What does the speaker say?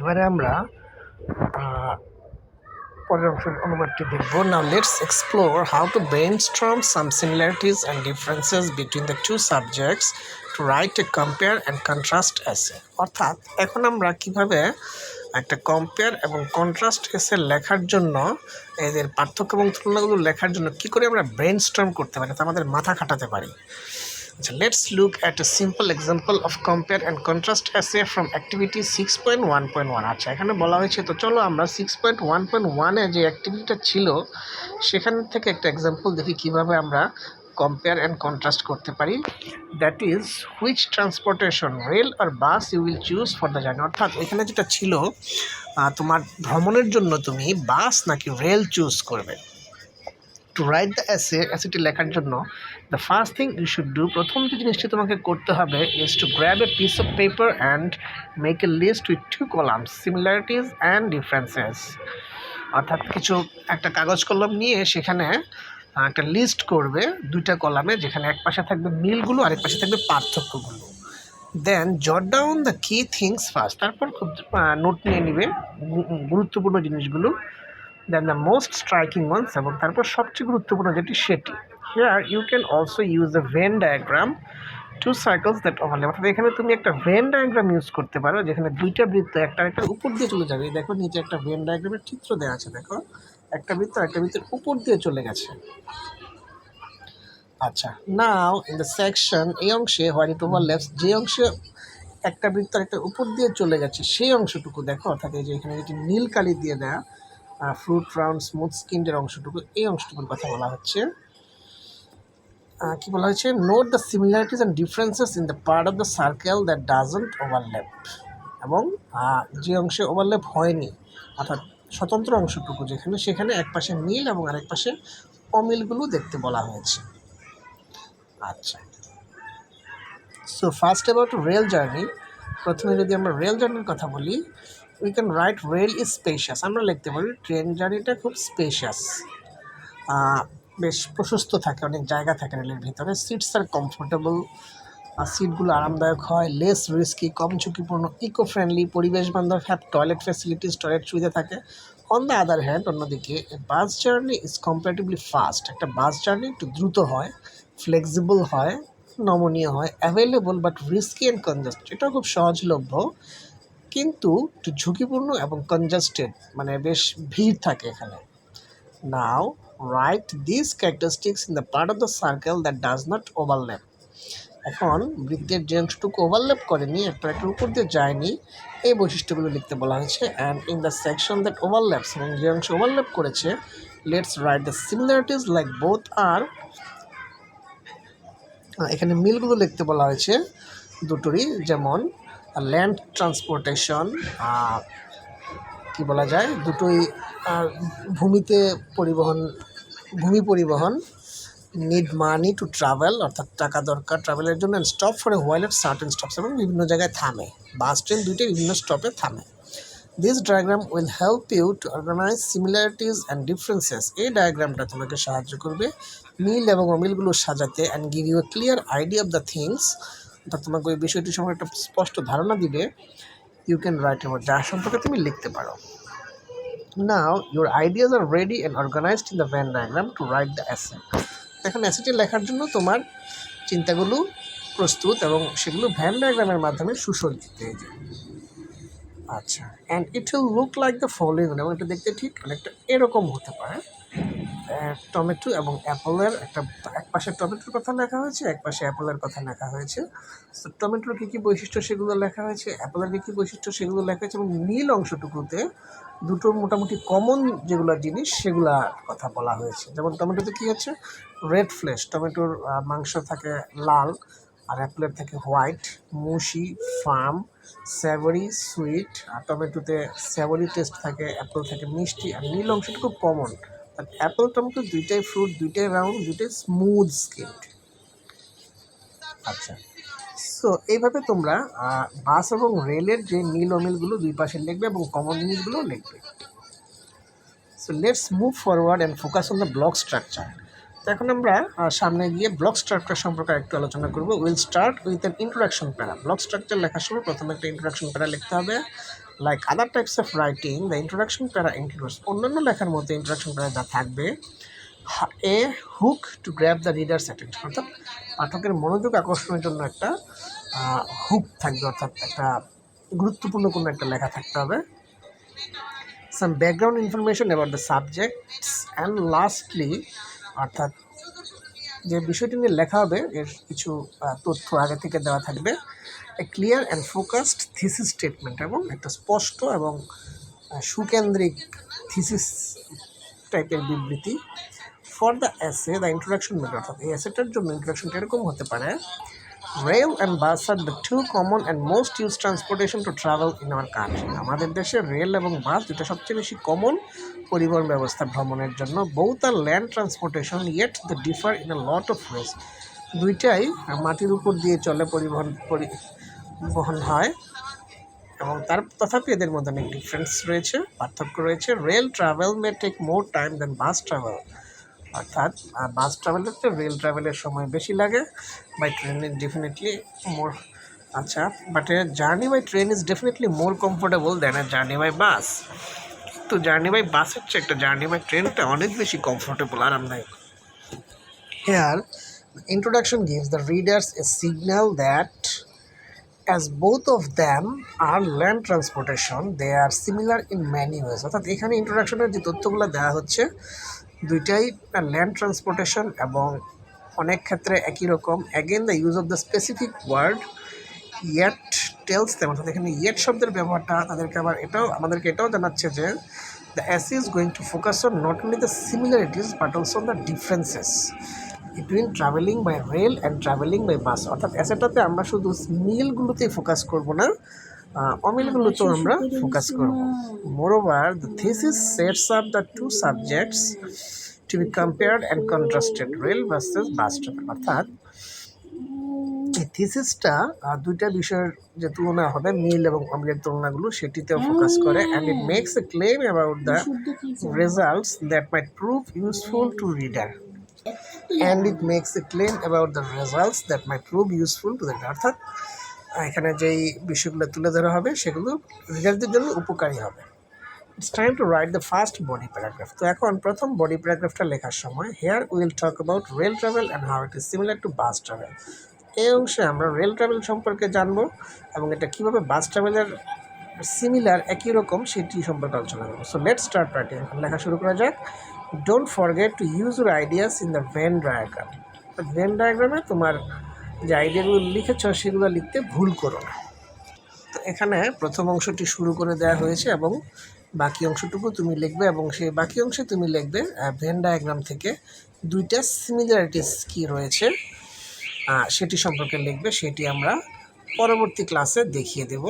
এবারে আমরা পরের অংশের অনুবাদটি দেখব। Now let's explore how to brainstorm some similarities and differences between the two subjects to write a compare and contrast essay অর্থাৎ, এখন আমরা কীভাবে একটা কম্পেয়ার এবং কন্ট্রাস্ট এসে লেখার জন্য, এদের পার্থক্য এবং তুলনাগুলো লেখার জন্য কি করে আমরা ব্রেন স্ট্রম করতে পারি? তা আমাদের মাথা খাটাতে পারি। আচ্ছা let's look at a simple example of compare and contrast essay from activity six point one point one আচ্ছা এখানে বলা হয়েছে তো চলো আমরা সিক্স পয়েন্ট ওয়ান পয়েন্ট ওয়ানে যে অ্যাক্টিভিটিটা ছিল, সেখান থেকে একটা এক্সাম্পল দেখি কীভাবে আমরা কম্পেয়ার অ্যান্ড কন্ট্রাস্ট করতে পারি। That is which transportation rail R bus you will choose for the journey অর্থাৎ এখানে যেটা ছিল তোমার ভ্রমণের জন্য তুমি বাস নাকি রেল চুজ করবে? টু রাইট দ্য অ্যাসে অ্যাসেটি লেখার জন্য the first thing you should do প্রথম যে জিনিসটি তোমাকে করতে হবে is to grab a piece of paper and make a list with two columns similarities and differences অর্থাৎ কিছু একটা কাগজ কলম নিয়ে সেখানে একটা লিস্ট করবে দুইটা কলামে, যেখানে এক পাশে থাকবে মিলগুলো, আরেক পাশে থাকবে পার্থক্যগুলো। Then jot down the key things first তারপর খুব নোট নিয়ে নিবে গুরুত্বপূর্ণ জিনিসগুলো। Then the most striking ones এবং তারপর সবচেয়ে গুরুত্বপূর্ণ যেটি সেটি। Here you can also use a Venn diagram two circles that overlap অর্থাৎ এখানে তুমি একটা ভেন ডায়াগ্রাম ইউজ করতে পারো, যেখানে দুইটা বৃত্ত, একটা একটা উপর দিয়ে চলে যাবে। দেখো, নিচে একটা ভেন ডায়াগ্রামের চিত্র দেওয়া আছে, দেখো। একটা বৃত্ত একটা বৃত্তের উপর দিয়ে চলে গেছে। আচ্ছা নাও ইন দ্য সেকশন এই অংশে হোয়াইট ইট ওভারল্যাপস যে অংশে একটা বৃত্ত একটা উপর দিয়ে চলে গেছে, সেই অংশটুকু দেখো। অর্থাৎ এই যে এখানে যেটি নীল কালি দিয়ে দেয়া ফ্রুট রাউন্ড স্মুথ স্কিনের অংশটুকু, এই অংশটুকুর কথা বলা হচ্ছে। কি বলা হয়েছে? Note the similarities and differences in the part of the circle that doesn't overlap এবং যে অংশে ওভারল্যাপ হয়নি, অর্থাৎ স্বতন্ত্র অংশটুকু যেখানে, সেখানে এক পাশে নীল এবং আরেক পাশে অমিলগুলো দেখতে বলা হয়েছে। আচ্ছা। So first about rail journey প্রথমে যদি আমরা রেল জার্নির কথা বলি we can write rail is spacious আমরা লিখতে পারি ট্রেন জার্নিটা খুব স্পেশাস বেশ প্রশস্ত থাকে, অনেক জায়গা থাকে রেলের ভিতরে। সিটস আর কমফোর্টেবল সিটগুলো আরামদায়ক হয়। লেস রিস্কি কম ঝুঁকিপূর্ণ ইকো ফ্রেন্ডলি পরিবেশ বান্ধব হ্যাভ টয়লেট ফ্যাসিলিটিস টয়লেট সুবিধা থাকে। অন দ্য আদার হ্যান্ড অন্যদিকে bus journey is comparatively fast একটা বাস জার্নি একটু দ্রুত হয় ফ্লেক্সিবল হয়, নমনীয় হয় available but risky and congest এটা খুব সহজলভ্য। কিন্তু একটু ঝুঁকিপূর্ণ এবং কনজাস্টেড মানে বেশ ভিড় থাকে এখানে। Now write this characteristics in the part of the circle that does not overlap এখন বৃত্তের যে অংশটুকু ওভারল্যাপ করেনি, একটা একটার উপর দিয়ে যায়নি, এই বৈশিষ্ট্যগুলো লিখতে বলা হয়েছে। And in the section that overlaps এবং যে অংশ ওভারল্যাপ করেছে let's write the similarities like both আর এখানে মিলগুলো লিখতে বলা হয়েছে দুটোরই, যেমন ল্যান্ড ট্রান্সপোর্টেশন কি বলা যায়, দুটোই ভূমিতে পরিবহন, ভূমি পরিবহন নিড মানি টু ট্রাভেল অর্থাৎ টাকা দরকার ট্রাভেলের জন্য stop for a while at certain stops এবং বিভিন্ন জায়গায় থামে। বাস, ট্রেন দুইটাই বিভিন্ন স্টপে থামে। This diagram will help you to organise similarities and differences এই ডায়াগ্রামটা তোমাকে সাহায্য করবে। মিল এবং অমিলগুলো সাজাতে and give you a clear idea of the things অর্থাৎ তোমাকে ওই বিষয়টি সম্পর্কে একটা স্পষ্ট ধারণা দিবে ইউ ক্যান রাইট এবার যার সম্পর্কে তুমি লিখতে পারো। Now your ideas are ready and organised in the Venn diagram to write the essay এখন অ্যাসেটি লেখার জন্য তোমার চিন্তাগুলো প্রস্তুত এবং সেগুলো ভ্যান ডায়াগ্রামের মাধ্যমে সুসজ্জিত এই যায়। আচ্ছা and it will look like the following এবং এটা দেখতে ঠিক অনেকটা এরকম হতে পারে। টমেটো এবং অ্যাপলের একটা, এক পাশে টমেটোর কথা লেখা হয়েছে, এক পাশে অ্যাপলের কথা লেখা হয়েছে। তো টমেটোর কী কী বৈশিষ্ট্য সেগুলো লেখা হয়েছে? অ্যাপলের কী কী বৈশিষ্ট্য সেগুলো লেখা হয়েছে? এবং নীল অংশটুকুতে দুটো মোটামুটি কমন যেগুলো জিনিস সেগুলার কথা বলা হয়েছে। যেমন টমেটোতে কী হচ্ছে রেড ফ্লেশ টমেটোর মাংস থাকে লাল আর অ্যাপেলের থাকে white mushy firm savoury sweet আর টমেটোতে স্যাভরি টেস্ট থাকে, অ্যাপেল থাকে মিষ্টি আর নীল অংশটুকু কমন আর অ্যাপেল টমেটো দুইটাই ফ্রুট দুইটাই রাউন্ড দুইটাই স্মুথ স্কিনড আচ্ছা। সো এইভাবে তোমরা বাস এবং রেলের যে নীল অমিলগুলো দুই পাশে লিখবে এবং কমন জিনিসগুলো লিখবে। So let's move forward and focus on the block structure তো এখন আমরা সামনে গিয়ে ব্লক স্ট্রাকচার সম্পর্কে একটু আলোচনা করব। Will start with an introduction para block structure লেখার সময় প্রথমে একটা ইন্ট্রোডাকশন প্যারা লিখতে হবে। Like other types of writing the introduction para includes অন্যান্য লেখার মধ্যে ইন্ট্রোডাকশন প্যারা যা থাকবে a hook to grab the reader's attention অর্থাৎ পাঠকের মনোযোগ আকর্ষণের জন্য একটা হুক থাকবে, অর্থাৎ একটা গুরুত্বপূর্ণ কোনো একটা লেখা থাকতে হবে। Some background information about the subjects and lastly অর্থাৎ যে বিষয়টি নিয়ে লেখা হবে, এর কিছু তথ্য আগে থেকে দেওয়া থাকবে। Clear and focused thesis statement এবং একটা স্পষ্ট এবং সুকেন্দ্রিক থিসিস টাইপের বিবৃতি। For the essay the introduction method অর্থাৎ এই অ্যাসেটার জন্য ইন্ট্রোডাকশনটা এরকম হতে পারে। Rail and bus are the two common and most use transportation to travel in our country আমাদের দেশে রেল এবং বাস দুটো সবচেয়ে বেশি কমন পরিবহন ব্যবস্থা ভ্রমণের জন্য। Both are land transportation yet they differ in a lot of ways দুইটাই মাটির উপর দিয়ে চলে পরিবহন পরিবহন হয় এবং তার তথাপি এদের মধ্যে অনেক ডিফারেন্স রয়েছে, পার্থক্য রয়েছে। Rail travel may take more time than bus travel অর্থাৎ বাস ট্রাভেলের চেয়ে রেল ট্রাভেলের সময় বেশি লাগে। By train is definitely more আচ্ছা but journey by train is definitely more comfortable than a journey by bus তো জার্নি বাই বাসের চেয়ে একটা জার্নি বাই ট্রেনটা অনেক বেশি কমফোর্টেবল আরামদায়ক here introduction gives the readers a signal that as both of them are land transportation, they are similar in many ways. অর্থাৎ এখানে ইন্ট্রোডাকশনের যে তথ্যগুলো দেওয়া হচ্ছে দুইটাই ল্যান্ড ট্রান্সপোর্টেশন এবং অনেক ক্ষেত্রে একই রকম। Again the use of the specific word yet tells them অর্থাৎ এখানে ইয়েট শব্দের ব্যবহারটা তাদেরকে আবার এটাও, আমাদেরকে এটাও জানাচ্ছে যে the essay is going to focus on not only the similarities but also on the differences between travelling by rail and travelling by bus অর্থাৎ অ্যাসেটাতে আমরা শুধু মিলগুলোতেই ফোকাস করব না আহ, অমিলগুলোতেও আমরা ফোকাস করব। Moreover the thesis sets up the two subjects to be compared and contrasted rail versus bus travel অর্থাৎ এই থিসিসটা দুইটা বিষয়ের যে তুলনা হবে মিল এবং অমিলের তুলনাগুলো সেটিতেও ফোকাস করে। And it makes a claim about the results that might prove useful to reader and it makes a claim about the results that might prove useful the reader অর্থাৎ এখানে যেই বিষয়গুলো তুলে ধরা হবে সেগুলো রিডারদের জন্য উপকারী হবে। It's time to write the first body paragraph তো এখন প্রথম বডি প্যারাগ্রাফটা লেখার সময় here will talk about rail travel and how it is similar to bus travel এই অংশে আমরা রেল ট্রাভেল সম্পর্কে জানব এবং এটা কীভাবে বাস ট্রাভেলের সিমিলার একই রকম সেটি সম্পর্কে আলোচনা করব। সো লেট স্টার্ট রাইটিং এখন লেখা শুরু করা যাক। Don't forget to use your ideas in the Venn diagram Venn ডায়াগ্রামে তোমার যে আইডিয়াগুলো লিখেছ, সেগুলো লিখতে ভুল করো না। তো এখানে প্রথম অংশটি শুরু করে দেওয়া হয়েছে এবং বাকি অংশটুকু তুমি লিখবে এবং সেই বাকি অংশে তুমি লিখবে ভেন ডায়াগ্রাম থেকে দুইটা সিমিলারিটিস কী রয়েছে সেটি সম্পর্কে লিখবে, সেটি আমরা পরবর্তী ক্লাসে দেখিয়ে দেব।